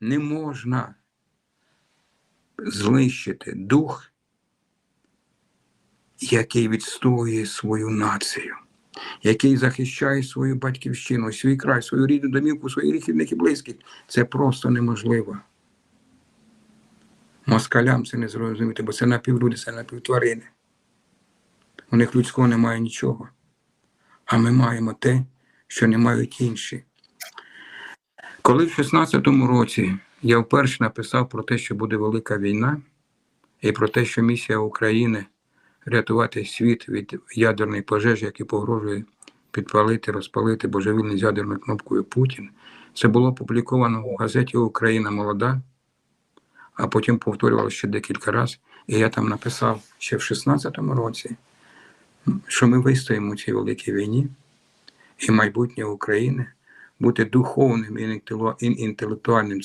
не можна знищити дух, який відстоює свою націю, який захищає свою батьківщину, свій край, свою рідну домівку, своїх рідних і близьких. Це просто неможливо. Москалям це не зрозуміти, бо це напівлюди, це напівтварини. У них людського немає нічого. А ми маємо те, що не мають інші. Коли в 16-му році я вперше написав про те, що буде велика війна, і про те, що місія України рятувати світ від ядерної пожежі, яка погрожує підпалити, розпалити божевільний з ядерною кнопкою Путін, це було опубліковано у газеті Україна молода, а потім повторювалося ще декілька разів. І я там написав ще в 16-му році, що ми вистоїмо у цій великій війні, і майбутнє України бути духовним і інтелектуальним